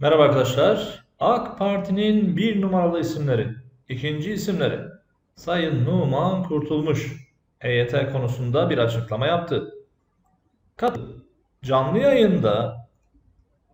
Merhaba arkadaşlar. AK Parti'nin bir numaralı isimleri, ikinci isimleri Sayın Numan Kurtulmuş EYT konusunda bir açıklama yaptı. Kat canlı yayında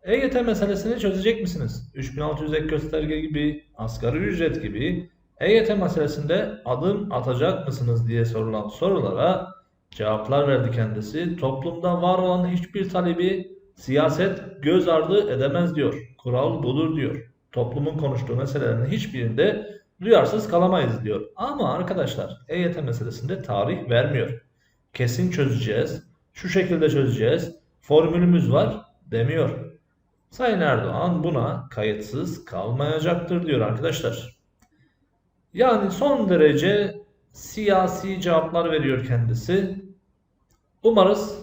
EYT meselesini çözecek misiniz? 3600 ek gösterge gibi, asgari ücret gibi EYT meselesinde adım atacak mısınız diye sorulan sorulara cevaplar verdi kendisi. Toplumda var olan hiçbir talebi siyaset göz ardı edemez diyor. Kural budur diyor. Toplumun konuştuğu meselelerin hiçbirinde duyarsız kalamayız diyor. Ama arkadaşlar EYT meselesinde tarih vermiyor. Kesin çözeceğiz. Şu şekilde çözeceğiz. Formülümüz var demiyor. Sayın Erdoğan buna kayıtsız kalmayacaktır diyor arkadaşlar. Yani son derece siyasi cevaplar veriyor kendisi. Umarız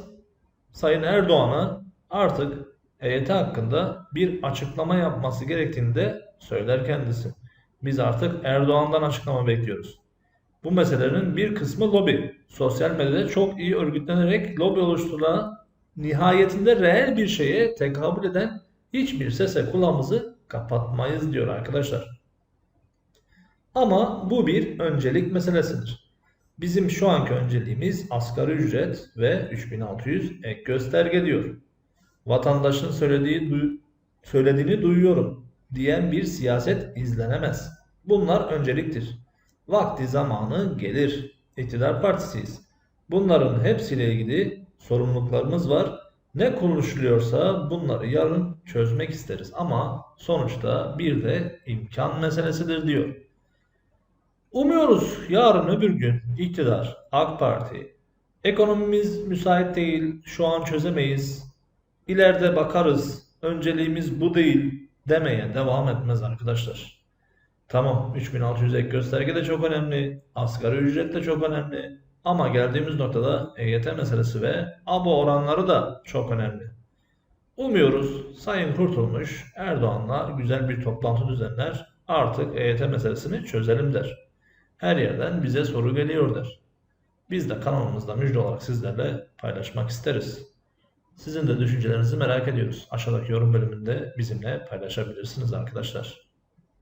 Sayın Erdoğan'a artık EYT hakkında bir açıklama yapması gerektiğini de söyler kendisi. Biz artık Erdoğan'dan açıklama bekliyoruz. Bu meselelerin bir kısmı lobi. Sosyal medyada çok iyi örgütlenerek lobi oluşturulan nihayetinde reel bir şeye tekabül eden hiçbir sese kulağımızı kapatmayız diyor arkadaşlar. Ama bu bir öncelik meselesidir. Bizim şu anki önceliğimiz asgari ücret ve 3600 ek gösterge diyor. Vatandaşın söylediği duy- söylediğini duyuyorum diyen bir siyaset izlenemez. Bunlar önceliktir. Vakti zamanı gelir. İktidar partisiyiz. Bunların hepsiyle ilgili sorumluluklarımız var. Ne konuşuluyorsa bunları yarın çözmek isteriz. Ama sonuçta bir de imkan meselesidir diyor. Umuyoruz yarın öbür gün iktidar, AK Parti, ekonomimiz müsait değil, şu an çözemeyiz, ileride bakarız, önceliğimiz bu değil demeye devam etmez arkadaşlar. Tamam 3600 ek gösterge de çok önemli, asgari ücret de çok önemli ama geldiğimiz noktada EYT meselesi ve abo oranları da çok önemli. Umuyoruz Sayın Kurtulmuş Erdoğan'la güzel bir toplantı düzenler artık EYT meselesini çözelim der. Her yerden bize soru geliyor der. Biz de kanalımızda müjde olarak sizlerle paylaşmak isteriz. Sizin de düşüncelerinizi merak ediyoruz. Aşağıdaki yorum bölümünde bizimle paylaşabilirsiniz arkadaşlar.